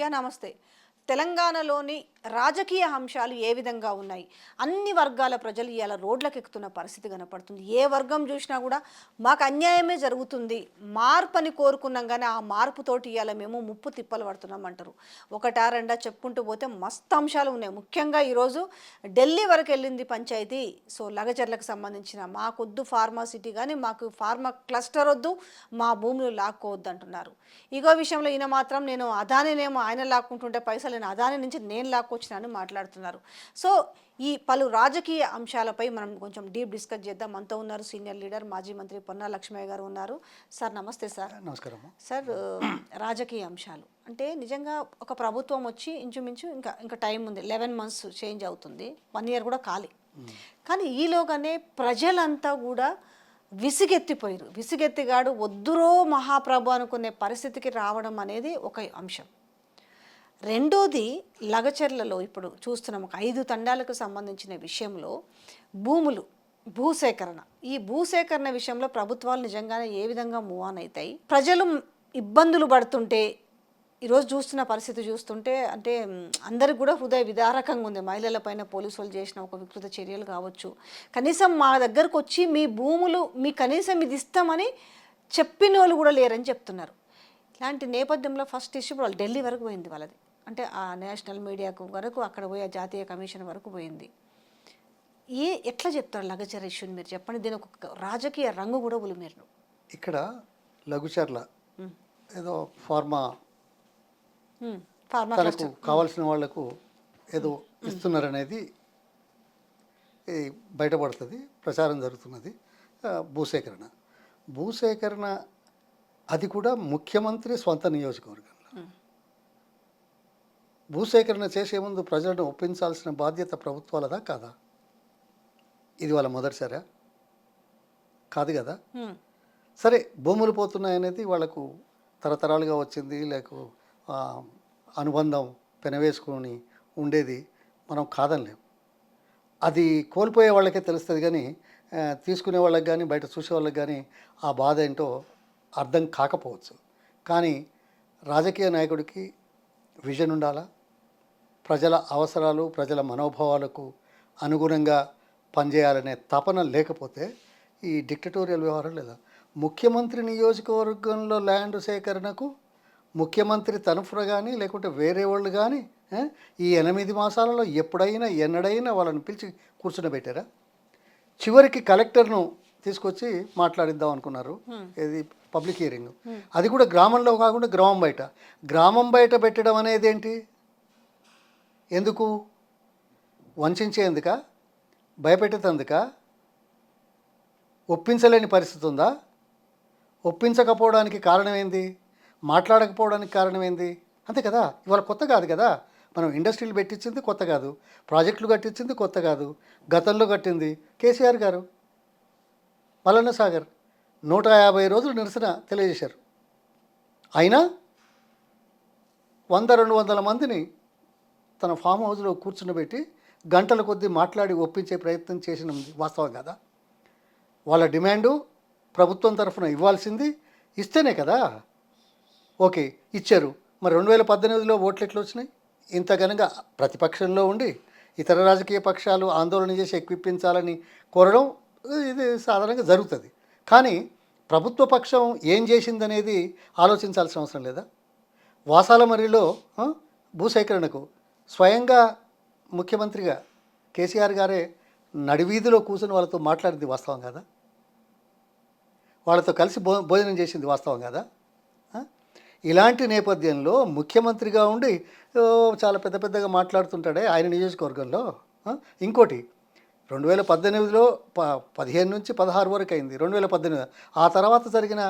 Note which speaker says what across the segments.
Speaker 1: Yeah నమస్తే. తెలంగాణలోని రాజకీయ అంశాలు ఏ విధంగా ఉన్నాయి? అన్ని వర్గాల ప్రజలు ఇలా రోడ్లకు ఎక్కుతున్న పరిస్థితి కనపడుతుంది. ఏ వర్గం చూసినా కూడా మాకు అన్యాయమే జరుగుతుంది. మార్పు అని కోరుకున్నాం కానీ ఆ మార్పుతోటి ఇవాళ మేము ముప్పు తిప్పలు పడుతున్నాం అంటారు. ఒకటా రెండా చెప్పుకుంటూ పోతే మస్తు అంశాలు ఉన్నాయి. ముఖ్యంగా ఈరోజు ఢిల్లీ వరకు వెళ్ళింది పంచాయతీ. సో లగచర్లకు సంబంధించిన మాకొద్దు ఫార్మా సిటీ కానీ మాకు ఫార్మా క్లస్టర్ వద్దు మా భూములు లాక్కోవద్దు అంటున్నారు ఇగో విషయంలో ఈయన మాత్రం నేను అదానేనేమో ఆయన లాక్కుంటుంటే పైసలు నేను అదాని నుంచి నేను లాక్కొచ్చినాను మాట్లాడుతున్నారు. సో ఈ పలు రాజకీయ అంశాలపై మనం కొంచెం డీప్ డిస్కస్ చేద్దాం. మనతో ఉన్నారు సీనియర్ లీడర్ మాజీ మంత్రి పొన్నా లక్ష్మయ్య గారు ఉన్నారు. సార్ నమస్తే సార్.
Speaker 2: నమస్కారం
Speaker 1: సార్ రాజకీయ అంశాలు. అంటే నిజంగా ఒక ప్రభుత్వం వచ్చి ఇంచుమించు ఇంకా ఇంకా టైం ఉంది. లెవెన్ మంత్స్ చేంజ్ అవుతుంది. వన్ ఇయర్ కూడా ఖాళీ. కానీ ఈలోగానే ప్రజలంతా కూడా విసిగెత్తిపోయారు విసిగెత్తిగాడు వద్దురో మహాప్రభు అనుకునే పరిస్థితికి రావడం అనేది ఒక అంశం. రెండోది లగచర్లలో ఇప్పుడు చూస్తున్నాం ఒక ఐదు తండాలకు సంబంధించిన విషయంలో భూములు భూసేకరణ. ఈ భూసేకరణ విషయంలో ప్రభుత్వాలు నిజంగానే ఏ విధంగా మూవ్ ఆన్ అవుతాయి ప్రజలు ఇబ్బందులు పడుతుంటే ఈరోజు చూస్తున్న పరిస్థితి చూస్తుంటే అంటే అందరికి కూడా హృదయ విదారకంగా ఉంది. మహిళలపైన పోలీసులు చేసిన ఒక వికృత చర్యలు కావచ్చు. కనీసం మా దగ్గరకు వచ్చి మీ భూములు మీ కనీసం ఇది ఇస్తామని చెప్పిన వాళ్ళు కూడా లేరని చెప్తున్నారు. ఇలాంటి నేపథ్యంలో ఫస్ట్ ఇష్యూ వాళ్ళు ఢిల్లీ వరకు పోయింది వాళ్ళది. అంటే ఆ నేషనల్ మీడియాకు వరకు అక్కడ పోయి జాతీయ కమిషన్ వరకు పోయింది. ఏ ఎట్లా చెప్తారు లగచర్ ఇష్యూని మీరు చెప్పండి? దీని ఒక రాజకీయ రంగు కూడా ఉలిమేరు
Speaker 2: ఇక్కడ లఘుచర్ల ఏదో ఫార్మా
Speaker 1: ఫార్మా
Speaker 2: తనకు కావాల్సిన వాళ్ళకు ఏదో ఇస్తున్నారనేది బయటపడుతుంది ప్రచారం జరుగుతున్నది భూసేకరణ. భూసేకరణ అది కూడా ముఖ్యమంత్రి స్వంత నియోజకవర్గంలో భూసేకరణ చేసే ముందు ప్రజలను ఒప్పించాల్సిన బాధ్యత ప్రభుత్వాలదా? కాదా? ఇది వాళ్ళ మొదటిసారా? కాదు కదా. సరే భూములు పోతున్నాయనేది వాళ్ళకు తరతరాలుగా వచ్చింది లేక అనుబంధం పెనవేసుకొని ఉండేది మనం కాదనిలేం. అది కోల్పోయే వాళ్ళకే తెలుస్తుంది కానీ తీసుకునే వాళ్ళకి కానీ బయట చూసే వాళ్ళకి కానీ ఆ బాధ ఏంటో అర్థం కాకపోవచ్చు. కానీ రాజకీయ నాయకుడికి విజన్ ఉండాలా? ప్రజల అవసరాలు ప్రజల మనోభావాలకు అనుగుణంగా పనిచేయాలనే తపన లేకపోతే ఈ డిక్టటోరియల్ వ్యవహారం లేదా? ముఖ్యమంత్రి నియోజకవర్గంలో ల్యాండ్ సేకరణకు ముఖ్యమంత్రి తరఫున కానీ లేకుంటే వేరే వాళ్ళు కానీ ఈ ఎనిమిది మాసాలలో ఎప్పుడైనా ఎన్నడైనా వాళ్ళని పిలిచి కూర్చుండబెట్టారా చివరికి కలెక్టర్ను తీసుకొచ్చి మాట్లాడిద్దాం అనుకున్నారు. ఇది పబ్లిక్ హియరింగ్ అది కూడా గ్రామంలో కాకుండా గ్రామం బయట. గ్రామం బయట పెట్టడం అనేది ఏంటి? ఎందుకు? వంచేందుక భయపెట్టేందుక ఒప్పించలేని పరిస్థితి ఉందా? ఒప్పించకపోవడానికి కారణం ఏంది మాట్లాడకపోవడానికి కారణం ఏంది అంతే కదా? ఇవాళ కొత్త కాదు కదా? మనం ఇండస్ట్రీలు పెట్టించింది కొత్త కాదు. ప్రాజెక్టులు కట్టించింది కొత్త కాదు. గతంలో కట్టింది కేసీఆర్ గారు. మల్లన్న సాగర్ నూట యాభై రోజులు నిరసన తెలియజేశారు. అయినా వంద రెండు వందల మందిని తన ఫామ్ హౌస్లో కూర్చుండబెట్టి గంటల కొద్దీ మాట్లాడి ఒప్పించే ప్రయత్నం చేసిన వాస్తవం కదా. వాళ్ళ డిమాండు ప్రభుత్వం తరఫున ఇవ్వాల్సింది ఇస్తేనే కదా. ఓకే ఇచ్చారు. మరి రెండు వేల పద్దెనిమిదిలో ఓట్లు ఎట్లా వచ్చినాయి? ఇంత ఘనంగా ప్రతిపక్షంలో ఉండి ఇతర రాజకీయ పక్షాలు ఆందోళన చేసి ఎక్విప్పించాలని కోరడం ఇది సాధారణంగా జరుగుతుంది. కానీ ప్రభుత్వ పక్షం ఏం చేసిందనేది ఆలోచించాల్సిన అవసరం లేదా? వాసాలమర్రిలో ఆ, భూసేకరణకు స్వయంగా ముఖ్యమంత్రిగా కేసీఆర్ గారే నడివీధిలో కూర్చుని వాళ్ళతో మాట్లాడింది వాస్తవం కదా? వాళ్ళతో కలిసి భో భోజనం చేసింది వాస్తవం కదా? ఇలాంటి నేపథ్యంలో ముఖ్యమంత్రిగా ఉండి చాలా పెద్ద పెద్దగా మాట్లాడుతుంటాడే ఆయన నియోజకవర్గంలో. ఇంకోటి రెండు వేల పద్దెనిమిదిలో ప పదిహేను నుంచి పదహారు వరకు అయింది. రెండు వేల పద్దెనిమిది ఆ తర్వాత జరిగిన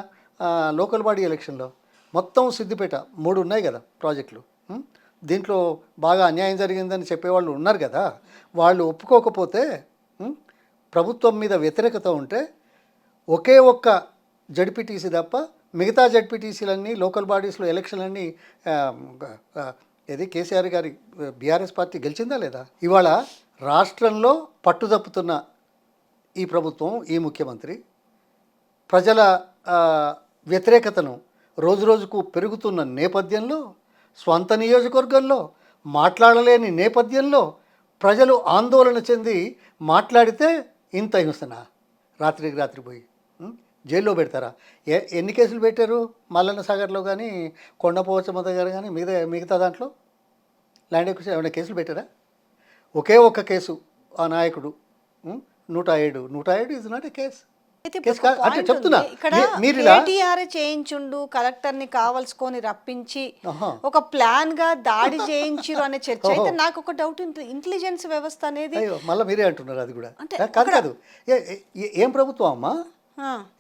Speaker 2: లోకల్ బాడీ ఎలక్షన్లో మొత్తం సిద్దిపేట మూడు ఉన్నాయి కదా ప్రాజెక్టులు. దీంట్లో బాగా అన్యాయం జరిగిందని చెప్పేవాళ్ళు ఉన్నారు కదా వాళ్ళు ఒప్పుకోకపోతే ప్రభుత్వం మీద వ్యతిరేకత ఉంటే ఒకే ఒక్క జడ్పీటీసీ తప్ప మిగతా జడ్పీటీసీలన్నీ లోకల్ బాడీస్లో ఎలక్షన్లన్నీ ఇది కేసీఆర్ గారి బీఆర్ఎస్ పార్టీ గెలిచిందా లేదా? ఇవాళ రాష్ట్రంలో పట్టుదప్పుతున్న ఈ ప్రభుత్వం ఈ ముఖ్యమంత్రి ప్రజల వ్యతిరేకతను వ్యతిరేకతను రోజురోజుకు పెరుగుతున్న నేపథ్యంలో స్వంత నియోజకవర్గంలో మాట్లాడలేని నేపథ్యంలో ప్రజలు ఆందోళన చెంది మాట్లాడితే ఇంత హింసన? రాత్రికి రాత్రి పోయి జైల్లో పెడతారా? ఏ ఎన్ని కేసులు పెట్టారు మల్లన్న సాగర్లో కానీ కొండపోచమ్మ దగ్గర కానీ మిగతా మిగతా దాంట్లో? ల్యాండ్ ఎక్విజిషన్ ఏమైనా కేసులు పెట్టారా? ఒకే ఒక్క కేసు ఆ నాయకుడు నూట ఏడు నూట ఏడు ఇస్ నాట్ ఏ కేసు అంటే చెప్తున్నా. మీరు
Speaker 1: కేటీఆర్ చేయించుండు కలెక్టర్ని కావలసుకొని రప్పించి. ఒక ప్లాన్గా దాడి చేయించిరు అనే చర్చ. అయితే. నాకు ఒక డౌట్ ఇంటెలిజెన్స్ వ్యవస్థ అనేది
Speaker 2: మళ్ళీ మీరే అంటున్నారు అది కూడా. కాదు కాదు. ఏ- ప్రభుత్వం అమ్మా?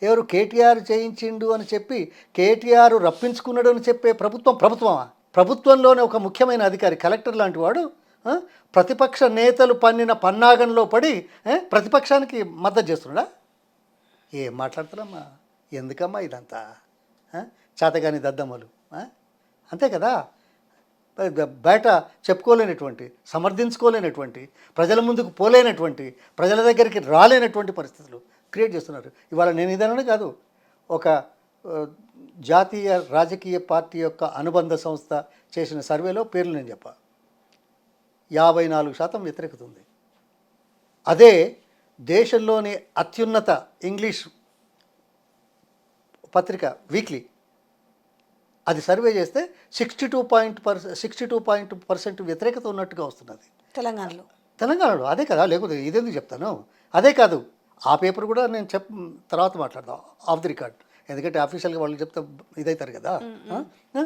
Speaker 2: ఎవరు కేటీఆర్ చేయించిండు అని చెప్పి కేటీఆర్ రప్పించుకున్నాడు అని చెప్పే ప్రభుత్వం ప్రభుత్వమా? ప్రభుత్వంలోనే ఒక ముఖ్యమైన అధికారి కలెక్టర్ లాంటి వాడు ప్రతిపక్ష నేతలు పన్నిన పన్నాగంలో పడి ప్రతిపక్షానికి మద్దతు చేస్తున్నాడా? ఏం మాట్లాడతారమ్మా ఎందుకమ్మా ఇదంతా? చేతగాని దద్దమ్మలు అంతే కదా? బయట చెప్పుకోలేనటువంటి సమర్థించుకోలేనటువంటి ప్రజల ముందుకు పోలేనటువంటి ప్రజల దగ్గరికి రాలేనటువంటి పరిస్థితులు క్రియేట్ చేస్తున్నారు. ఇవాళ నేను ఇదననే కాదు. ఒక జాతీయ రాజకీయ పార్టీ యొక్క అనుబంధ సంస్థ చేసిన సర్వేలో పేర్లు నేను చెప్పా. యాభై నాలుగు శాతం వ్యతిరేకత ఉంది. అదే దేశంలోని అత్యున్నత ఇంగ్లీష్ పత్రిక వీక్లీ అది సర్వే చేస్తే sixty two point per sixty two point percent వ్యతిరేకత ఉన్నట్టుగా వస్తున్నది.
Speaker 1: తెలంగాణలో.
Speaker 2: తెలంగాణలో అదే కదా లేకపోతే ఇదెందుకు చెప్తాను? అదే కాదు ఆ పేపర్ కూడా నేను చెప్ తర్వాత మాట్లాడదాం ఆఫ్ ది రికార్డ్. ఎందుకంటే ఆఫీషియల్గా వాళ్ళు చెప్తే ఇదవుతారు కదా?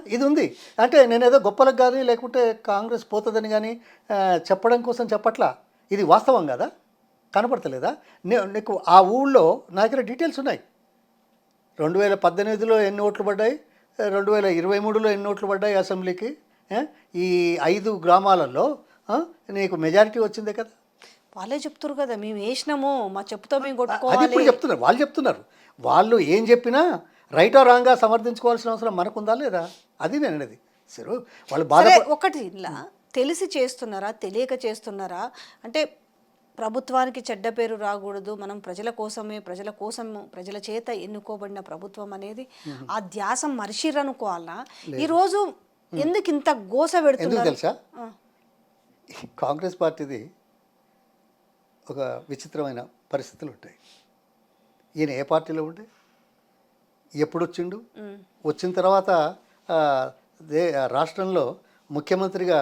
Speaker 2: ఇది ఉంది. అంటే నేనేదో గొప్పలకు కానీ లేకుంటే కాంగ్రెస్ పోతుందని కానీ చెప్పడం కోసం చెప్పట్లా? ఇది వాస్తవం కదా? కనపడతలేదా? నీకు ఆ ఊళ్ళో నా దగ్గర డీటెయిల్స్ ఉన్నాయి. రెండు వేల పద్దెనిమిదిలో ఎన్ని ఓట్లు పడ్డాయి? రెండు వేల ఇరవై మూడులో ఎన్ని ఓట్లు పడ్డాయి అసెంబ్లీకి? ఈ ఐదు గ్రామాలలో నీకు మెజారిటీ వచ్చిందే కదా?
Speaker 1: వాళ్ళే చెప్తారు కదా మేము వేసినాము మా చెప్పుతో మేము
Speaker 2: అది ఇప్పుడు
Speaker 1: కొట్టుకోవాలి
Speaker 2: చెప్తున్నారు? వాళ్ళు చెప్తున్నారు. వాళ్ళు ఏం చెప్పినా రైటో రాంగా సమర్థించుకోవాల్సిన అవసరం మనకుందా లేదా? అది నేను అనేది. సరే వాళ్ళు బాధ
Speaker 1: ఒకటి ఇలా తెలిసి చేస్తున్నారా తెలియక చేస్తున్నారా? అంటే ప్రభుత్వానికి చెడ్డ పేరు రాకూడదు. మనం ప్రజల కోసమే ప్రజల కోసం ప్రజల చేత ఎన్నుకోబడిన ప్రభుత్వం అనేది ఆ ధ్యాస మరిచిరనుకోవాలా? ఈరోజు ఎందుకు ఇంత గోస పెడుతున్నారు?
Speaker 2: తెలుసా? కాంగ్రెస్ పార్టీది ఒక విచిత్రమైన పరిస్థితులు ఉంటాయి. ఈయన ఏ పార్టీలో ఉండే? ఎప్పుడు వచ్చిండు వచ్చిన తర్వాత రాష్ట్రంలో ముఖ్యమంత్రిగా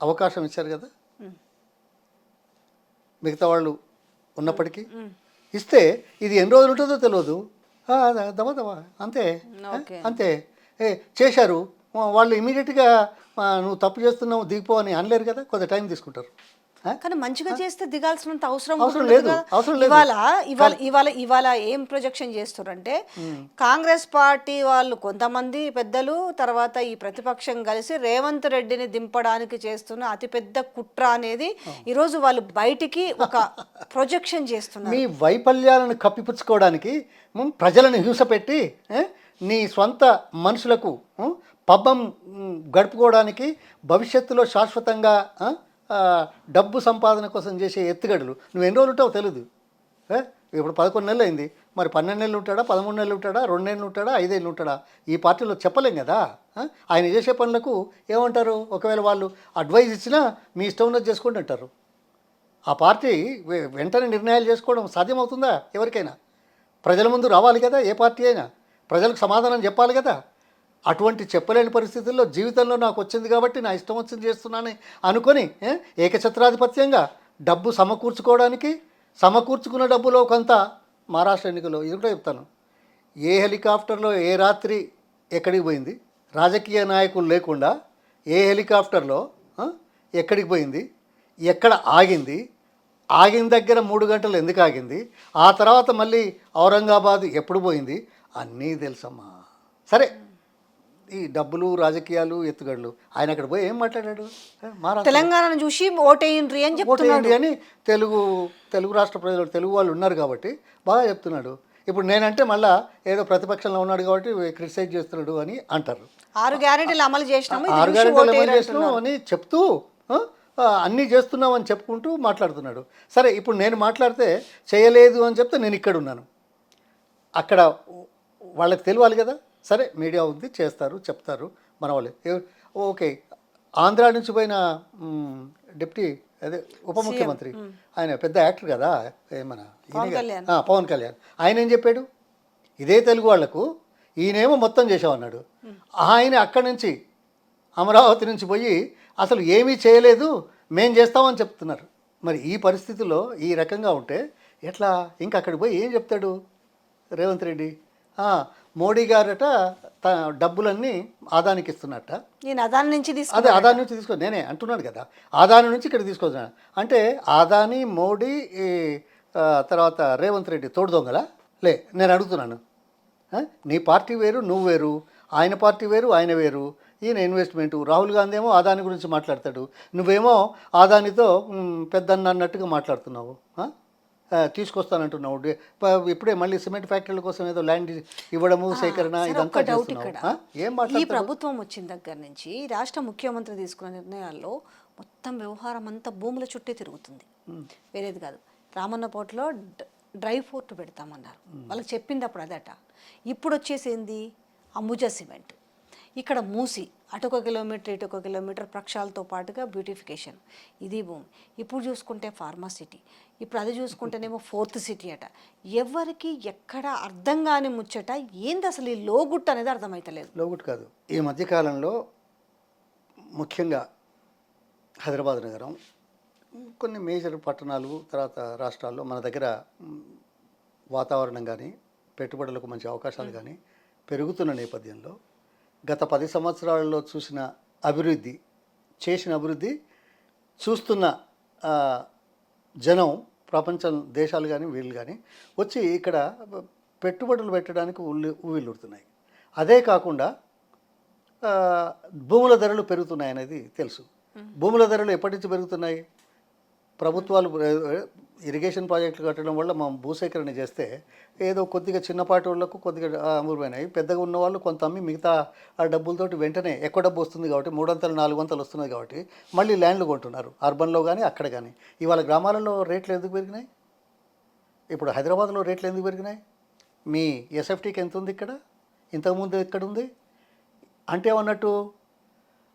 Speaker 2: అవకాశం ఇచ్చారు కదా? మిగతా వాళ్ళు ఉన్నప్పటికీ. ఇస్తే ఇది ఎన్ని రోజులు ఉంటుందో తెలియదు ఆ, ద- దమ దమ అంతే. అంతే ఏ చేశారు వాళ్ళు ఇమీడియట్గా నువ్వు తప్పు చేస్తున్నావు దిగిపో అని అనలేరు కదా కొంత టైం తీసుకుంటారు?
Speaker 1: కానీ మంచిగా చేస్తే దిగాల్సినంత అవసరం
Speaker 2: అవసరం లేదు. అవసరం లేదు.
Speaker 1: ఇవాళ ఇవాళ ఇవాళ ఇవాళ ఏం ప్రొజెక్షన్ చేస్తారంటే కాంగ్రెస్ పార్టీ వాళ్ళు కొంతమంది పెద్దలు తర్వాత ఈ ప్రతిపక్షం కలిసి రేవంత్ రెడ్డిని దింపడానికి చేస్తున్న అతిపెద్ద కుట్ర అనేది ఈరోజు వాళ్ళు బయటికి ఒక ప్రొజెక్షన్ చేస్తున్నారు.
Speaker 2: మీ వైఫల్యాలను కప్పిపుచ్చుకోవడానికి ప్రజలను హింస పెట్టి ఏ, నీ స్వంత మనుషులకు పబ్బం గడుపుకోవడానికి భవిష్యత్తులో శాశ్వతంగా డబ్బు సంపాదన కోసం చేసే ఎత్తుగడలు. నువ్వు ఎన్ని రోజులు ఉంటావో తెలియదు ఇప్పుడు పదకొండు నెలలు అయింది. మరి పన్నెండు నెలలు ఉంటాడా? పదమూడు నెలలు ఉంటాడా? రెండు నెలలు ఉంటాడా? ఐదేళ్ళు ఉంటాడా? ఈ పార్టీలో చెప్పలేం కదా? ఆయన చేసే పనులకు ఏమంటారు? ఒకవేళ వాళ్ళు అడ్వైజ్ ఇచ్చినా మీ ఇష్టం ఉన్నది చేసుకోండి అంటారు. ఆ పార్టీ వెంటనే నిర్ణయాలు చేసుకోవడం సాధ్యమవుతుందా ఎవరికైనా? ప్రజల ముందు రావాలి కదా? ఏ పార్టీ అయినా? ప్రజలకు సమాధానం చెప్పాలి కదా? అటువంటి చెప్పలేని పరిస్థితుల్లో జీవితంలో నాకు వచ్చింది కాబట్టి నా ఇష్టం వచ్చింది చేస్తున్నానని అనుకొని ఏకఛత్రాధిపత్యంగా డబ్బు సమకూర్చుకోవడానికి సమకూర్చుకున్న డబ్బులో కొంత మహారాష్ట్ర ఎన్నికల్లో ఇది కూడా చెప్తాను. ఏ హెలికాప్టర్లో ఏ రాత్రి ఎక్కడికి పోయింది? రాజకీయ నాయకులు లేకుండా ఏ హెలికాప్టర్లో ఎక్కడికి పోయింది? ఎక్కడ ఆగింది? ఆగిన దగ్గర మూడు గంటలు ఎందుకు ఆగింది? ఆ తర్వాత మళ్ళీ ఔరంగాబాద్ ఎప్పుడు పోయింది? అన్నీ తెలుసమ్మా. సరే. ఈ డబ్బులు రాజకీయాలు ఎత్తుగడలు. ఆయన అక్కడ పోయి ఏం మాట్లాడాడు?
Speaker 1: తెలంగాణను చూసి ఓటేయండ్రి అని
Speaker 2: ఓటేయండి అని తెలుగు తెలుగు రాష్ట్ర ప్రజలు తెలుగు వాళ్ళు ఉన్నారు కాబట్టి బాగా చెప్తున్నాడు. ఇప్పుడు నేనంటే మళ్ళా ఏదో ప్రతిపక్షంలో ఉన్నాడు కాబట్టి క్రిటిసైజ్ చేస్తున్నాడు అని అంటారు.
Speaker 1: ఆరు గ్యారెంటీలు అమలు చేసినాము
Speaker 2: ఆరు గ్యారెంటీలు అమలు చేస్తున్నాం అని చెప్తూ అన్నీ చేస్తున్నాం అని చెప్పుకుంటూ మాట్లాడుతున్నాడు. సరే ఇప్పుడు నేను మాట్లాడితే చేయలేదు అని చెప్తే నేను ఇక్కడ ఉన్నాను. అక్కడ వాళ్ళకి తెలియాలి కదా. సరే మీడియా ఉంది చేస్తారు చెప్తారు మన వాళ్ళు ఓకే ఆంధ్ర నుంచి పోయిన మ్, డిప్యూటీ అదే ఉప ముఖ్యమంత్రి. ఆయన పెద్ద యాక్టర్ కదా ఏమన్నా
Speaker 1: పవన్ కళ్యాణ్.
Speaker 2: పవన్ కళ్యాణ్. ఆయన ఏం చెప్పాడు? ఇదే తెలుగు వాళ్ళకు ఈయనేమో మొత్తం చేసామన్నాడు ఆయన అక్కడి నుంచి అమరావతి నుంచి పోయి అసలు ఏమీ చేయలేదు మేం చేస్తామని చెప్తున్నారు. మరి ఈ పరిస్థితుల్లో ఈ రకంగా ఉంటే ఎట్లా? ఇంకా అక్కడికి పోయి ఏం చెప్తాడు? రేవంత్ రెడ్డి. మోడీ గారట డబ్బులన్నీ ఆదానికి ఇస్తున్నట్ట
Speaker 1: నేను అదాని నుంచి
Speaker 2: అదే అదాని నుంచి తీసుకో నేనే అంటున్నాను కదా. ఆదాని నుంచి ఇక్కడ తీసుకొచ్చాను. అంటే ఆదాని మోడీ తర్వాత రేవంత్ రెడ్డి తోడు దొంగలా? లే నేను అడుగుతున్నాను? నీ పార్టీ వేరు నువ్వు వేరు. ఆయన పార్టీ వేరు ఆయన వేరు. ఈయన ఇన్వెస్ట్మెంట్. రాహుల్ గాంధీ ఏమో ఆదాని గురించి మాట్లాడతాడు. నువ్వేమో ఆదానితో పెద్దన్న అన్నట్టుగా మాట్లాడుతున్నావు. తీసుకొస్తానంటున్నావు. ఇప్పుడే మళ్ళీ సిమెంట్ ఫ్యాక్టరీల కోసం ఏదో ల్యాండ్ ఇవ్వడము సేకరణ ఇదంతా
Speaker 1: ఇక్కడ?
Speaker 2: ఏం
Speaker 1: ఈ ప్రభుత్వం వచ్చిన దగ్గర నుంచి రాష్ట్ర ముఖ్యమంత్రి తీసుకున్న నిర్ణయాల్లో మొత్తం వ్యవహారం అంతా భూముల చుట్టే తిరుగుతుంది. వేరేది కాదు. రామన్న పోర్టులో డ- డ్రై పోర్ట్ పెడతామన్నారు. వాళ్ళకి చెప్పింది అప్పుడు అదట. ఇప్పుడు వచ్చేసి ఏంది అంబుజా సిమెంట్. ఇక్కడ మూసి అటు ఒక కిలోమీటర్ ఇటు ఒక కిలోమీటర్ ప్రక్షాలతో పాటుగా బ్యూటిఫికేషన్. ఇది భూమి. ఇప్పుడు చూసుకుంటే ఫార్మా సిటీ. ఇప్పుడు అది చూసుకుంటేనేమో ఫోర్త్ సిటీ అట. ఎవరికి ఎక్కడ అర్థం కాని ముచ్చట ఏంది అసలు ఈ లోగుట్టు అనేది అర్థమైతలేదు.
Speaker 2: లోగుట్ కాదు. ఈ మధ్యకాలంలో ముఖ్యంగా హైదరాబాద్ నగరం కొన్ని మేజర్ పట్టణాలు తర్వాత రాష్ట్రాల్లో మన దగ్గర వాతావరణం కానీ పెట్టుబడులకు మంచి అవకాశాలు కానీ పెరుగుతున్న నేపథ్యంలో గత పది సంవత్సరాలలో చూసిన అభివృద్ధి చేసిన అభివృద్ధి చూస్తున్న జనం ప్రపంచం దేశాలు కానీ వీళ్ళు కానీ వచ్చి ఇక్కడ పెట్టుబడులు పెట్టడానికి ఉల్లి ఉవ్విల్లుడుతున్నాయి అదే కాకుండా భూముల ధరలు పెరుగుతున్నాయి అనేది తెలుసు. భూముల ధరలు ఎప్పటి నుంచి పెరుగుతున్నాయి? ప్రభుత్వాలు ఇరిగేషన్ ప్రాజెక్టులు కట్టడం వల్ల మనం భూసేకరణ చేస్తే ఏదో కొద్దిగా చిన్నపాటి వాళ్ళకు కొద్దిగా ఆ, పెద్దగా ఉన్న వాళ్ళు కొంత అమ్మి మిగతా ఆ డబ్బులతోటి వెంటనే ఎక్కువ డబ్బు వస్తుంది కాబట్టి మూడు వందలు నాలుగు వందలు వస్తున్నది కాబట్టి మళ్ళీ ల్యాండ్లు కొంటున్నారు. అర్బన్లో కానీ అక్కడ కానీ ఇవాళ గ్రామాలలో రేట్లు ఎందుకు పెరిగినాయి? ఇప్పుడు హైదరాబాద్లో రేట్లు ఎందుకు పెరిగినాయి? మీ ఎస్ఎఫ్టీకి ఎంత ఉంది ఇక్కడ? ఇంతకుముందు ఎక్కడ ఉంది? అంటే ఏమన్నట్టు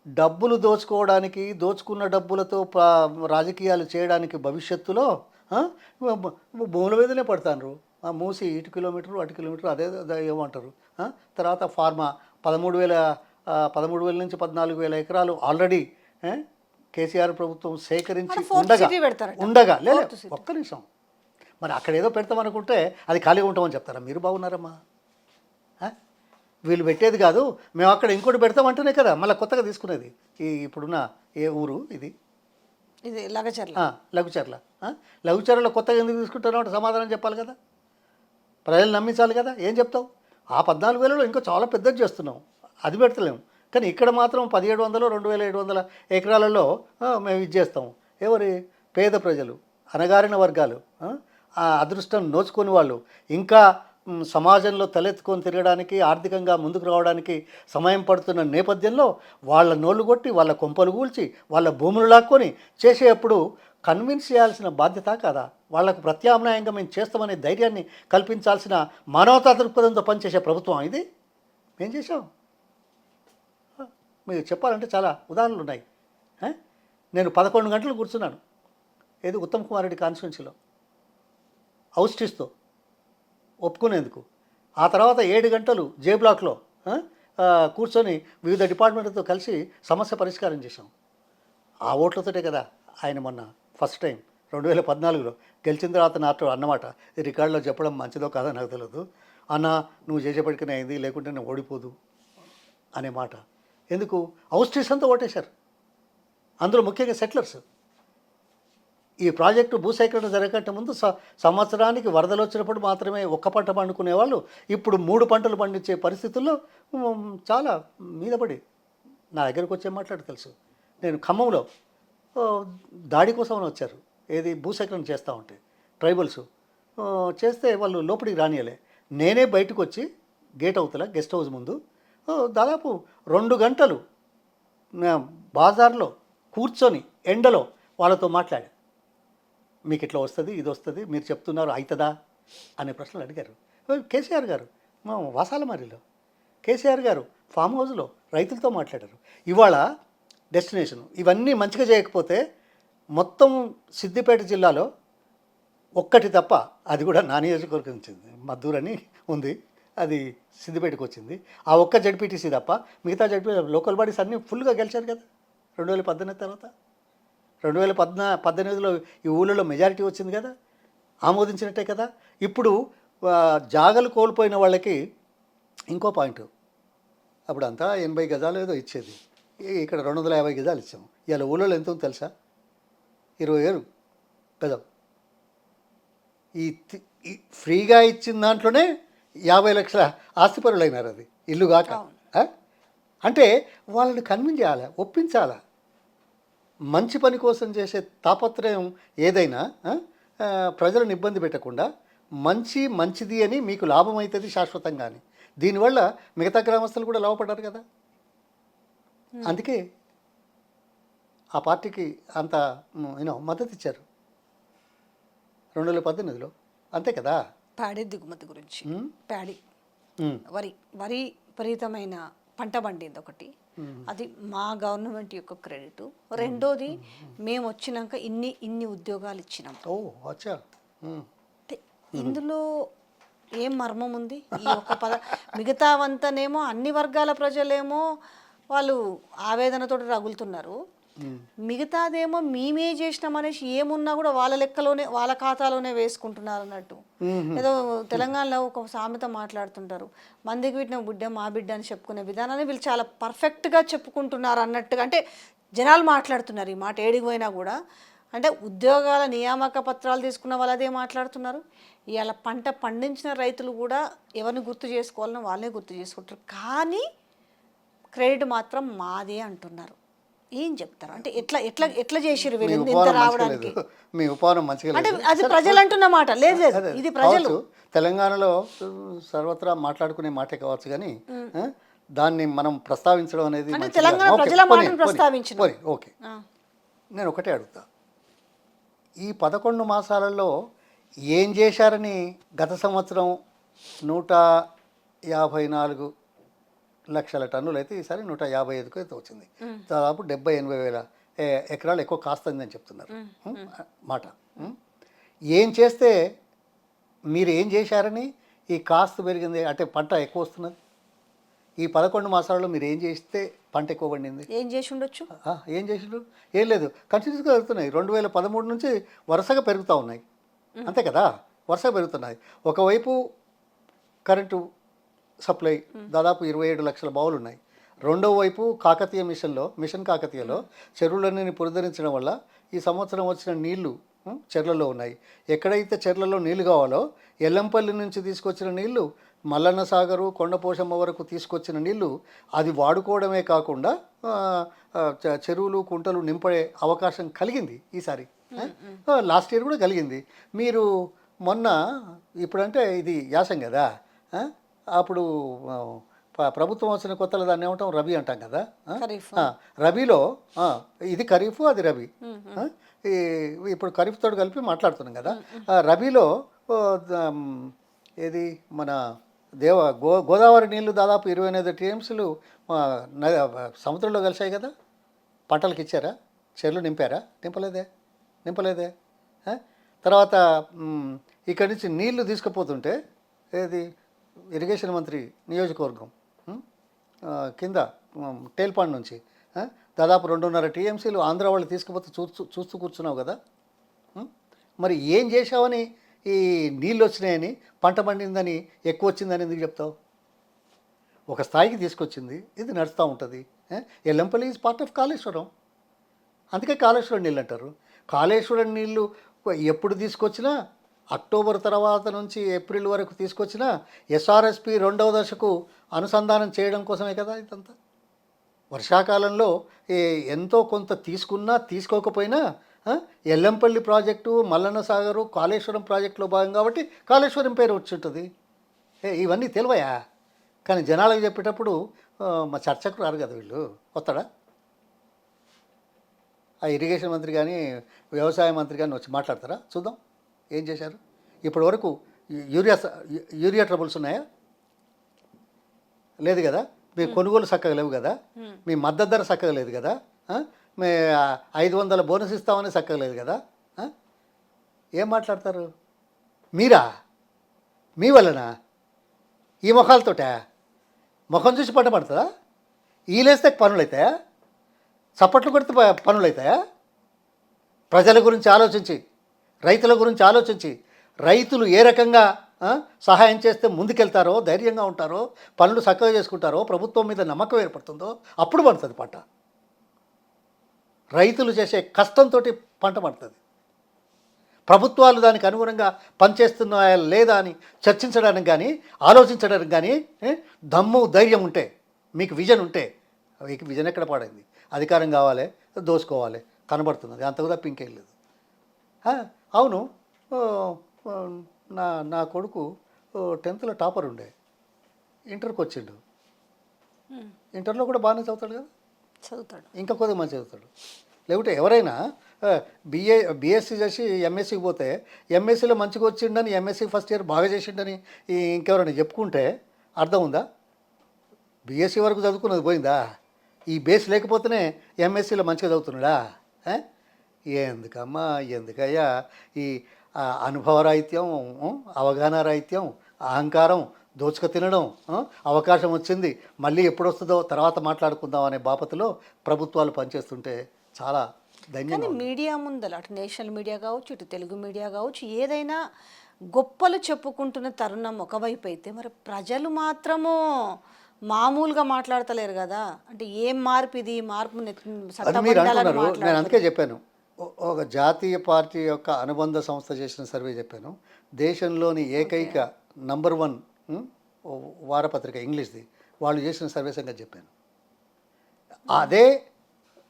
Speaker 2: డబ్బులు దోచుకోవడానికి దోచుకున్న డబ్బులతో రాజకీయాలు చేయడానికి భవిష్యత్తులో భూముల మీదనే పడతారు ఆ, మూసి ఇటు కిలోమీటరు అటు కిలోమీటరు అదే ఏమంటారు? తర్వాత ఫార్మా పదమూడు వేల పదమూడు వేల నుంచి పద్నాలుగు వేల ఎకరాలు ఆల్రెడీ కేసీఆర్ ప్రభుత్వం సేకరించి ఉండగా. ఉండగా లేదు. ఒక్క నిమిషం. మరి అక్కడ ఏదో పెడతామనుకుంటే అది ఖాళీగా ఉంటామని చెప్తారా? మీరు బాగున్నారమ్మా? వీళ్ళు పెట్టేది కాదు మేము అక్కడ ఇంకోటి పెడతామంటేనే కదా మళ్ళీ కొత్తగా తీసుకునేది. ఈ ఇప్పుడున్న ఏ ఊరు ఇది?
Speaker 1: ఇది
Speaker 2: లఘుచర్ల లఘుచర్ల లఘుచర్ల కొత్తగా ఎందుకు తీసుకుంటున్నావు అంటే సమాధానం చెప్పాలి కదా. ప్రజలు నమ్మించాలి కదా. ఏం చెప్తావు? ఆ పద్నాలుగు వేలలో ఇంకా చాలా పెద్దది చేస్తున్నాం అది పెడతలేము. కానీ ఇక్కడ మాత్రం పదిహేడు వందలు రెండు వేల ఏడు వందల ఎకరాలలో మేము ఇది చేస్తాం ఎవరి? పేద ప్రజలు అనగారిన వర్గాలు ఆ, అదృష్టం నోచుకొని వాళ్ళు. ఇంకా సమాజంలో తలెత్తుకొని తిరగడానికి ఆర్థికంగా ముందుకు రావడానికి సమయం పడుతున్న నేపథ్యంలో వాళ్ళ నోళ్ళు కొట్టి వాళ్ళ కొంపలు కూల్చి వాళ్ళ భూములు లాక్కొని చేసేటప్పుడు కన్విన్స్ చేయాల్సిన బాధ్యత కాదా? వాళ్ళకు ప్రత్యామ్నాయంగా మేము చేస్తామనే ధైర్యాన్ని కల్పించాల్సిన మానవతా దృక్పథంతో పనిచేసే ప్రభుత్వం ఇది? ఏం చేసాం మీరు చెప్పాలంటే చాలా ఉదాహరణలు ఉన్నాయి. నేను పదకొండు గంటలు కూర్చున్నాను. ఏది ఉత్తమ్ కుమార్ రెడ్డి కాన్స్టిట్యున్సీలో. అవుస్టిస్తో ఒప్పుకునేందుకు. ఆ తర్వాత ఏడు గంటలు జే బ్లాక్లో కూర్చొని వివిధ డిపార్ట్మెంట్లతో కలిసి సమస్య పరిష్కారం చేశాం. ఆ ఓట్లతోటే కదా ఆయన మొన్న ఫస్ట్ టైం రెండు వేల పద్నాలుగులో గెలిచిన తర్వాత నాతో అన్నమాట రికార్డులో చెప్పడం మంచిదో కాదో నాకు తెలియదు అన్న నువ్వు చేసేపటికనే అయింది లేకుంటే నేను ఓడిపోదు అనే మాట. ఎందుకు? అవుస్ట్రీస్ అంతా ఓటేశారు. అందులో ముఖ్యంగా సెటిలర్స్. ఈ ప్రాజెక్టు భూసేకరణ జరగకంటే ముందు స- సంవత్సరానికి వరదలు వచ్చినప్పుడు మాత్రమే ఒక్క పంట పండుకునే వాళ్ళు ఇప్పుడు మూడు పంటలు పండించే పరిస్థితుల్లో చాలా మీదపడి నా దగ్గరకు వచ్చే మాట్లాడి తెలుసు. నేను ఖమ్మంలో దాడి కోసం అని వచ్చారు. ఏది భూసేకరణ చేస్తూ ఉంటే ట్రైబల్స్. చేస్తే వాళ్ళు లోపలికి రానియలే. నేనే బయటకు వచ్చి గేట్ అవుతల గెస్ట్ హౌస్ ముందు దాదాపు రెండు గంటలు బాజార్లో కూర్చొని ఎండలో వాళ్ళతో మాట్లాడా. మీకు ఇట్లా వస్తుంది ఇది వస్తుంది మీరు చెప్తున్నారు అవుతుందా అనే ప్రశ్నలు అడిగారు. కేసీఆర్ గారు మా వాసాలమారిలో కేసీఆర్ గారు ఫామ్ హౌస్లో రైతులతో మాట్లాడారు. ఇవాళ డెస్టినేషన్ ఇవన్నీ మంచిగా చేయకపోతే మొత్తం సిద్దిపేట జిల్లాలో ఒక్కటి తప్ప అది కూడా నా నియోజకవర్గం వచ్చింది మద్దూర్ అని ఉంది. అది సిద్దిపేటకు వచ్చింది. ఆ ఒక్క జడ్పీటీసీ తప్ప మిగతా జడ్పీ లోకల్ బాడీస్ అన్నీ ఫుల్గా గెలిచారు కదా రెండు వేల పద్దెనిమిది తర్వాత. రెండు వేల పద్నా పద్దెనిమిదిలో ఈ ఊళ్ళలో మెజారిటీ వచ్చింది కదా? ఆమోదించినట్టే కదా? ఇప్పుడు జాగలు కోల్పోయిన వాళ్ళకి ఇంకో పాయింట్. అప్పుడు అంతా ఎనభై గజాలు ఏదో ఇచ్చేది. ఇక్కడ రెండు వందల యాభై గజాలు ఇచ్చాము. ఇవాళ ఊళ్ళో ఎంత ఉంది తెలుసా? ఇరవై వేలు. గజం ఈ ఫ్రీగా ఇచ్చిన దాంట్లోనే యాభై లక్షల ఆస్తిపరులు అయినారు అది. ఇల్లు కాక? అంటే వాళ్ళని కన్విన్స్ చేయాలి? ఒప్పించాలా? మంచి పని కోసం చేసే తాపత్రయం ఏదైనా ప్రజలను ఇబ్బంది పెట్టకుండా మంచి మంచిది అని మీకు లాభం అవుతుంది శాశ్వతంగా అని దీనివల్ల మిగతా గ్రామస్తులు కూడా లాభపడ్డారు కదా. అందుకే ఆ పార్టీకి అంత యూనో మద్దతు ఇచ్చారు రెండు వేల పద్దెనిమిదిలో. అంతే కదా?
Speaker 1: ప్యాడీ దిగుమతి గురించి. ప్యాడీ. వరి వరి విపరీతమైన పంట పండింది ఒకటి. అది మా గవర్నమెంట్ యొక్క క్రెడిట్. రెండోది మేము వచ్చినాక ఇన్ని ఇన్ని ఉద్యోగాలు ఇచ్చినాం. ఇందులో ఏం మర్మం ఉంది? ఈ ఒక పద మిగతావంతానేమో అన్ని వర్గాల ప్రజలేమో వాళ్ళు ఆవేదనతో రగులుతున్నారు. మిగతాదేమో మేమే చేసినాం అనేసి ఏమున్నా కూడా వాళ్ళ లెక్కలోనే వాళ్ళ ఖాతాలోనే వేసుకుంటున్నారు అన్నట్టు ఏదో తెలంగాణలో ఒక సామెత మాట్లాడుతుంటారు. మందికి పెట్టిన బిడ్డ మా బిడ్డ అని చెప్పుకునే విధానాన్ని వీళ్ళు చాలా పర్ఫెక్ట్గా చెప్పుకుంటున్నారు అన్నట్టుగా. అంటే జనాలు మాట్లాడుతున్నారు ఈ మాట ఏడికి పోయినా కూడా. అంటే ఉద్యోగాల నియామక పత్రాలు తీసుకున్న వాళ్ళు అదే మాట్లాడుతున్నారు. ఇవాళ పంట పండించిన రైతులు కూడా ఎవరిని గుర్తు చేసుకోవాలని వాళ్ళే గుర్తు చేసుకుంటారు. కానీ క్రెడిట్ మాత్రం మాదే అంటున్నారు. ఏం చెప్తారు? అంటే ఎట్లా ఎట్లా ఎట్లా చేసిరు
Speaker 2: మీ
Speaker 1: వీళ్ళు ఇంత రావడానికి.
Speaker 2: మీ ఉపవనం మంచిగా
Speaker 1: అంటే అది ప్రజలు అంటున్న మాట. లేదు లేదు. ఇది ప్రజలు.
Speaker 2: తెలంగాణలో సర్వత్రా మాట్లాడుకునే మాటే కావచ్చు కానీ దాన్ని మనం ప్రస్తావించడం అనేది
Speaker 1: తెలంగాణ.
Speaker 2: ఓకే,
Speaker 1: ప్రజల మాటను
Speaker 2: నేను ఒకటే అడుగుతా. ఈ పదకొండు మాసాలలో ఏం చేశారని గత సంవత్సరం నూట యాభై నాలుగు లక్షల టన్నులు అయితే ఈసారి నూట యాభై ఐదుకు అయితే వచ్చింది. దాదాపు డెబ్బై ఎనభై వేల ఎకరాలు ఎక్కువ కాస్తుందని చెప్తున్నారు? మాట? ఏం చేస్తే మీరు ఏం చేశారని ఈ కాస్త పెరిగింది అంటే పంట ఎక్కువ వస్తున్నది? ఈ పదకొండు మాసాలలో మీరు ఏం చేస్తే పంట ఎక్కువ పండింది?
Speaker 1: ఏం చేసి ఉండొచ్చు?
Speaker 2: ఏం చేసిండు ఏం లేదు. కంటిన్యూస్గా పెరుగుతున్నాయి రెండు వేల పదమూడు నుంచి వరుసగా పెరుగుతూ ఉన్నాయి. అంతే కదా? వరుసగా పెరుగుతున్నాయి. ఒకవైపు కరెంటు సప్లై దాదాపు ఇరవై ఏడు లక్షల బావులు ఉన్నాయి రెండో వైపు కాకతీయ మిషన్లో మిషన్ కాకతీయలో చెరువులన్నీ పునరుద్ధరించడం వల్ల ఈ సంవత్సరం వచ్చిన నీళ్ళు చెర్లలో ఉన్నాయి. ఎక్కడైతే చెర్లలో నీళ్ళు కావాలో ఎల్లంపల్లి నుంచి తీసుకొచ్చిన నీళ్ళు మల్లన్న సాగరు కొండపోషమ్మ వరకు తీసుకొచ్చిన నీళ్ళు అది వాడుకోవడమే కాకుండా చెరువులు కుంటలు నింపడే అవకాశం కలిగింది ఈసారి. లాస్ట్ ఇయర్ కూడా కలిగింది. మీరు మొన్న ఇప్పుడంటే ఇది యాసం కదా? అప్పుడు ప్రభుత్వం వచ్చిన కొత్తలో దాన్ని ఏమంటాం? రబీ అంటాం కదా?
Speaker 1: ఖరీఫ్.
Speaker 2: రబీలో ఇది ఖరీఫ్ అది రబీ. ఇప్పుడు ఖరీఫ్తో కలిపి మాట్లాడుతున్నాం కదా? రబీలో ఏది? మన దేవ గో గోదావరి నీళ్ళు దాదాపు ఇరవై ఎనిమిది టీఎంసీలు సముద్రంలో కలిసాయి కదా? పంటలకు ఇచ్చారా? చెర్లు నింపారా? నింపలేదే? నింపలేదే? తర్వాత ఇక్కడి నుంచి నీళ్ళు తీసుకుపోతుంటే ఏది? ఇరిగేషన్ మంత్రి నియోజకవర్గం కింద టేల్పాండ్ నుంచి దాదాపు రెండున్నర టీఎంసీలు ఆంధ్ర వాళ్ళు తీసుకుపోతే చూస్తూ చూస్తూ కూర్చున్నావు కదా? మరి ఏం చేశావని ఈ నీళ్ళు వచ్చినాయని పంట పండిందని ఎక్కువ వచ్చిందని ఎందుకు చెప్తావు? ఒక స్థాయికి తీసుకొచ్చింది ఇది నడుస్తూ ఉంటుంది Yellampalli is part of Kaleshwaram. అందుకే కాళేశ్వరం నీళ్ళు అంటారు. కాళేశ్వరం నీళ్ళు ఎప్పుడు తీసుకొచ్చినా అక్టోబర్ తర్వాత నుంచి ఏప్రిల్ వరకు తీసుకొచ్చిన ఎస్ఆర్ఎస్పి రెండవ దశకు అనుసంధానం చేయడం కోసమే కదా ఇదంతా. వర్షాకాలంలో ఏ ఎంతో కొంత తీసుకున్నా తీసుకోకపోయినా ఎల్లంపల్లి ప్రాజెక్టు మల్లన్న సాగరు కాళేశ్వరం ప్రాజెక్టులో భాగం కాబట్టి కాళేశ్వరం పేరు వచ్చింటుంది ఏ ఇవన్నీ తెలివయా? కానీ జనాలకు చెప్పేటప్పుడు మా చర్చకు రారు కదా వీళ్ళు. వస్తాడా? ఆ ఇరిగేషన్ మంత్రి కానీ వ్యవసాయ మంత్రి కానీ వచ్చి మాట్లాడతారా? చూద్దాం. ఏం చేశారు? ఇప్పటి వరకు యూరియా యూరియా ట్రబుల్స్ ఉన్నాయా? లేదు కదా? మీ కొనుగోలు చక్కగా లేవు కదా? మీ మద్దతు ధర చక్కగా లేదు కదా? మీ ఐదు వందల బోనస్ ఇస్తామని చక్కగా లేదు కదా? ఏం మాట్లాడతారు? మీరా? మీ వల్లనా? ఈ ముఖాలతోట ముఖం చూసి పంట పడుతుందా? ఈలేస్తే పనులు అవుతాయా చప్పట్లు కొడితే పనులు అవుతాయా ప్రజల గురించి ఆలోచించి రైతుల గురించి ఆలోచించి రైతులు ఏ రకంగా సహాయం చేస్తే ముందుకెళ్తారో ధైర్యంగా ఉంటారో పనులు చక్కగా చేసుకుంటారో ప్రభుత్వం మీద నమ్మకం ఏర్పడుతుందో అప్పుడు పడుతుంది పంట. రైతులు చేసే కష్టంతో పంట పడుతుంది. ప్రభుత్వాలు దానికి అనుగుణంగా పనిచేస్తున్నాయా లేదా అని చర్చించడానికి కానీ ఆలోచించడానికి కానీ దమ్ము ధైర్యం ఉంటే మీకు విజన్ ఉంటే మీకు విజన్ ఎక్కడ పాడైంది? అధికారం కావాలి దోసుకోవాలి కనబడుతున్నది. అంత కూడా పింకేం లేదు. అవును. నా నా కొడుకు టెన్త్లో టాపర్ ఉండే. ఇంటర్కి వచ్చిండు. ఇంటర్లో కూడా బాగానే చదువుతాడు కదా?
Speaker 1: చదువుతాడు.
Speaker 2: ఇంకా కొద్దిగా మంచి చదువుతాడు. లేకుంటే ఎవరైనా బిఏ బీఎస్సీ చేసి ఎంఎస్సీకి పోతే ఎంఎస్సీలో మంచిగా వచ్చిండని ఎంఎస్సీ ఫస్ట్ ఇయర్ బాగా చేసిండని ఇంకెవరైనా చెప్పుకుంటే అర్థం ఉందా? బీఎస్సీ వరకు చదువుకున్నది పోయిందా? ఈ బేస్ లేకపోతేనే ఎంఎస్సీలో మంచిగా చదువుతున్నాడా? ఎందుకమ్మా ఎందుకయ్యా? ఈ అనుభవ రాహిత్యం అవగాహన రాహిత్యం అహంకారం దోచుక తినడం అవకాశం వచ్చింది. మళ్ళీ ఎప్పుడు వస్తుందో తర్వాత మాట్లాడుకుందాం అనే బాపతిలో ప్రభుత్వాలు పనిచేస్తుంటే చాలా
Speaker 1: కానీ మీడియా ముందల అటు నేషనల్ మీడియా కావచ్చు ఇటు తెలుగు మీడియా కావచ్చు ఏదైనా గొప్పలు చెప్పుకుంటున్న తరుణం ఒకవైపు అయితే మరి ప్రజలు మాత్రము మామూలుగా మాట్లాడతలేరు కదా. అంటే ఏం మార్పు ఇది? మార్పు
Speaker 2: నేను. అందుకే చెప్పాను. ఒక జాతీయ పార్టీ యొక్క అనుబంధ సంస్థ చేసిన సర్వే చెప్పాను. దేశంలోని ఏకైక నంబర్ వన్ వారపత్రిక ఇంగ్లీష్ది. వాళ్ళు చేసిన సర్వే సంగతి చెప్పాను. అదే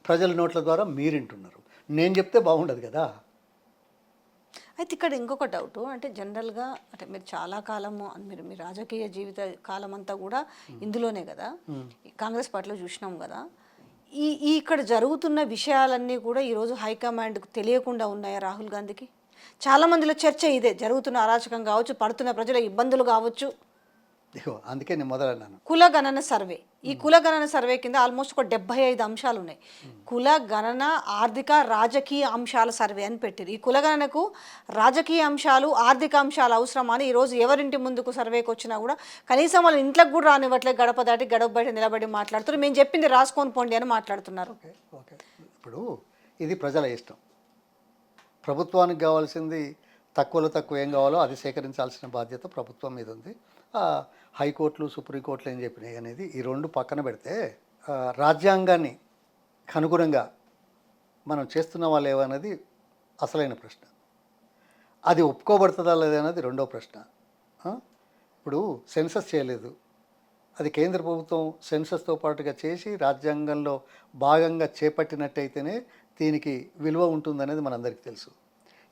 Speaker 2: ప్రజల నోట్ల ద్వారా మీరు వింటున్నారు నేను చెప్తే బాగుండదు కదా?
Speaker 1: అయితే ఇక్కడ ఇంకొక డౌట్ అంటే జనరల్గా అంటే మీరు చాలా కాలము మీరు మీ రాజకీయ జీవిత కాలం అంతా కూడా ఇందులోనే కదా? కాంగ్రెస్ పార్టీలో చూసినాం కదా? ఈ ఈ ఇక్కడ జరుగుతున్న విషయాలన్నీ కూడా ఈరోజు హైకమాండ్కు తెలియకుండా ఉన్నాయా రాహుల్ గాంధీకి? చాలామందిలో చర్చ ఇదే జరుగుతున్న అరాచకం కావచ్చు పడుతున్న ప్రజల ఇబ్బందులు కావచ్చు.
Speaker 2: అందుకే నేను మొదలన్నాను.
Speaker 1: కుల గణన సర్వే. ఈ కుల గణన సర్వే కింద ఆల్మోస్ట్ ఒక డెబ్బై ఐదు అంశాలు ఉన్నాయి కుల గణన ఆర్థిక రాజకీయ అంశాల సర్వే అని పెట్టారు. ఈ కుల గణనకు రాజకీయ అంశాలు ఆర్థిక అంశాలు అవసరమా అని ఈరోజు ఎవరింటి ముందుకు సర్వేకి వచ్చినా కూడా కనీసం వాళ్ళ ఇంట్లోకి కూడా రానివ్వట్లేదు గడప దాటి గడప బయట నిలబడి మాట్లాడుతున్నారు. మేము చెప్పింది రాసుకొని పోండి అని మాట్లాడుతున్నారు.
Speaker 2: Okay okay. ఇప్పుడు ఇది ప్రజల ఇష్టం. ప్రభుత్వానికి కావాల్సింది తక్కువలో తక్కువ ఏం కావాలో అది సేకరించాల్సిన బాధ్యత ప్రభుత్వం మీద ఉంది. హైకోర్టులు సుప్రీంకోర్టులు ఏం చెప్పినాయి అనేది ఈ రెండు పక్కన పెడితే రాజ్యాంగాన్ని అనుగుణంగా మనం చేస్తున్న వాళ్ళు అనేది అసలైన ప్రశ్న. అది ఒప్పుకోబడుతుందా లేదన్నది రెండో ప్రశ్న. ఇప్పుడు సెన్సస్ చేయలేదు. అది కేంద్ర ప్రభుత్వం సెన్సస్తో పాటుగా చేసి రాజ్యాంగంలో భాగంగా చేపట్టినట్టయితేనే దీనికి విలువ ఉంటుందనేది మనందరికీ తెలుసు.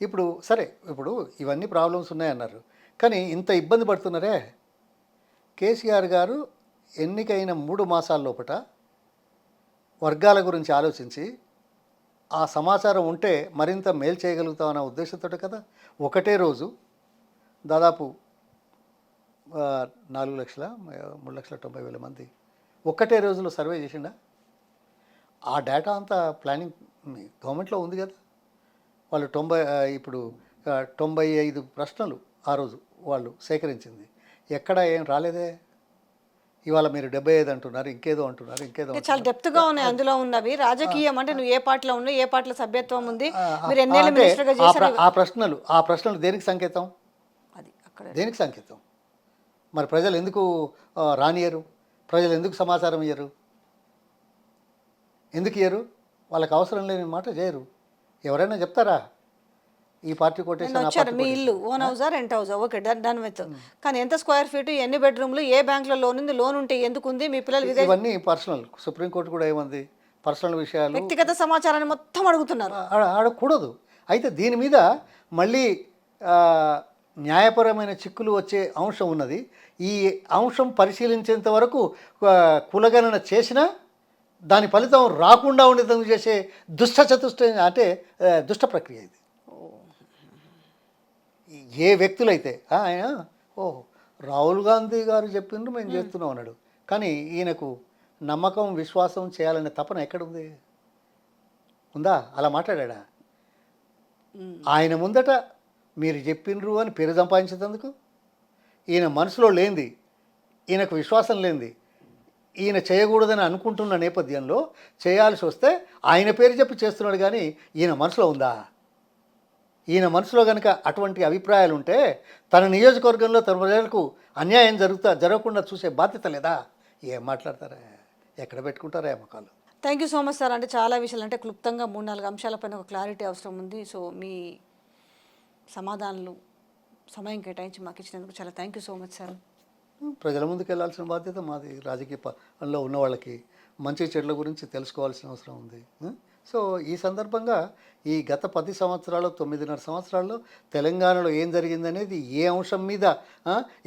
Speaker 2: ఇప్పుడు సరే ఇప్పుడు ఇవన్నీ ప్రాబ్లమ్స్ ఉన్నాయన్నారు. కానీ ఇంత ఇబ్బంది పడుతున్నారే? కేసీఆర్ గారు ఎన్నికైన మూడు మాసాల లోపట వర్గాల గురించి ఆలోచించి ఆ సమాచారం ఉంటే మరింత మేలు చేయగలుగుతామన్న ఉద్దేశంతో కదా. ఒకటే రోజు దాదాపు నాలుగు లక్షల మూడు లక్షల తొంభై వేల మంది ఒక్కటే రోజులో సర్వే చేసిండా? ఆ డేటా అంతా ప్లానింగ్ గవర్నమెంట్లో ఉంది కదా. వాళ్ళు తొంభై ఇప్పుడు తొంభై ఐదు ప్రశ్నలు ఆ రోజు వాళ్ళు సేకరించింది. ఎక్కడ ఏం రాలేదే. ఇవాళ మీరు డెబ్బై ఐదు అంటున్నారు ఇంకేదో అంటున్నారు ఇంకేదో
Speaker 1: ఇంకా చాలా డెప్త్గా ఉన్నాయి అందులో ఉన్నవి. రాజకీయం అంటే నువ్వు ఏ పార్టీలో ఉన్నావు ఏ పార్టీలో సభ్యత్వం ఉంది
Speaker 2: ఆ,
Speaker 1: మీరు ఎన్నేళ్ళు
Speaker 2: ఆ ప్రశ్నలు ఆ ప్రశ్నలు దేనికి సంకేతం?
Speaker 1: అది అక్కడ.
Speaker 2: దేనికి సంకేతం? మరి ప్రజలు ఎందుకు రానియరు ప్రజలు ఎందుకు సమాచారం ఇయ్యరు? ఎందుకు ఇయ్యరు? వాళ్ళకి అవసరం లేని మాట చేయరు. ఎవరైనా చెప్తారా? ఈ పార్టీ కొటేషన్ ఆ
Speaker 1: వచ్చారు మీ ఇల్లు ఓన్ హౌసా rent Hausa? Okay done done with. కానీ ఎంత స్క్వేర్ ఫీట్ ఎన్ని బెడ్రూమ్లు ఏ బ్యాంక్లో లోన్ ఉంది లోన్ ఉంటే ఎందుకు ఉంది మీ పిల్లలు విదే
Speaker 2: ఇవన్నీ పర్సనల్. సుప్రీంకోర్టు కూడా ఏమంది? పర్సనల్ విషయాలు.
Speaker 1: వ్యక్తిగత సమాచారాన్ని మొత్తం అడుగుతున్నారు.
Speaker 2: ఆడ ఆడకూడదు. అయితే దీని మీద మళ్ళీ న్యాయపరమైన చిక్కులు వచ్చే అంశం ఉన్నది. ఈ అంశం పరిశీలించేంత వరకు కులగణన చేసినా దాని ఫలితం రాకుండా ఉండేందుకు చేసే దుష్ట చతుష్ట అంటే దుష్ట ప్రక్రియ ఇది. ఏ వ్యక్తులైతే ఆయన ఓ రాహుల్ గాంధీ గారు చెప్పిండ్రు మేము చేస్తున్నాం అన్నాడు. కానీ ఈయనకు నమ్మకం విశ్వాసం చేయాలనే తపన ఎక్కడుంది? ఉందా? అలా మాట్లాడా. ఆయన ముందట మీరు చెప్పిండ్రు అని పేరు సంపాదించేందుకు? ఈయన మనసులో లేనిది ఈయనకు విశ్వాసం లేనిది ఈయన చేయకూడదని అనుకుంటున్న నేపథ్యంలో చేయాల్సి వస్తే ఆయన పేరు చెప్పి చేస్తున్నాడు కానీ ఈయన మనసులో ఉందా? ఈయన మనసులో కనుక అటువంటి అభిప్రాయాలు ఉంటే తన నియోజకవర్గంలో తన ప్రజలకు అన్యాయం జరుగుతా జరగకుండా చూసే బాధ్యత లేదా? ఏం మాట్లాడతారా? ఎక్కడ పెట్టుకుంటారా అమ్మకాలు
Speaker 1: thank you so much sir అంటే చాలా విషయాలు అంటే క్లుప్తంగా మూడు నాలుగు అంశాలపైన ఒక క్లారిటీ అవసరం ఉంది. సో మీ సమాధానాలు సమయం కేటాయించి మాకు ఇచ్చినందుకు చాలా thank you so much sir
Speaker 2: ప్రజల ముందుకు వెళ్ళాల్సిన బాధ్యత మాది. రాజకీయ ఉన్న వాళ్ళకి మంచి చెడ్ల గురించి తెలుసుకోవాల్సిన అవసరం ఉంది? సో ఈ సందర్భంగా ఈ గత పది సంవత్సరాలు తొమ్మిదిన్నర సంవత్సరాల్లో తెలంగాణలో ఏం జరిగిందనేది ఏ అంశం మీద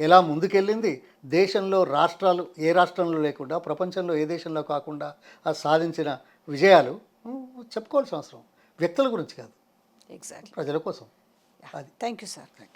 Speaker 2: ఎలా ముందుకెళ్ళింది దేశంలో రాష్ట్రాలు ఏ రాష్ట్రంలో లేకుండా ప్రపంచంలో ఏ దేశంలో కాకుండా సాధించిన విజయాలు చెప్పుకోవాల్సిన అవసరం. వ్యక్తుల గురించి కాదు.
Speaker 1: ఎగ్జాక్ట్లీ
Speaker 2: ప్రజల కోసం. అది.
Speaker 1: Thank you sir
Speaker 2: thank you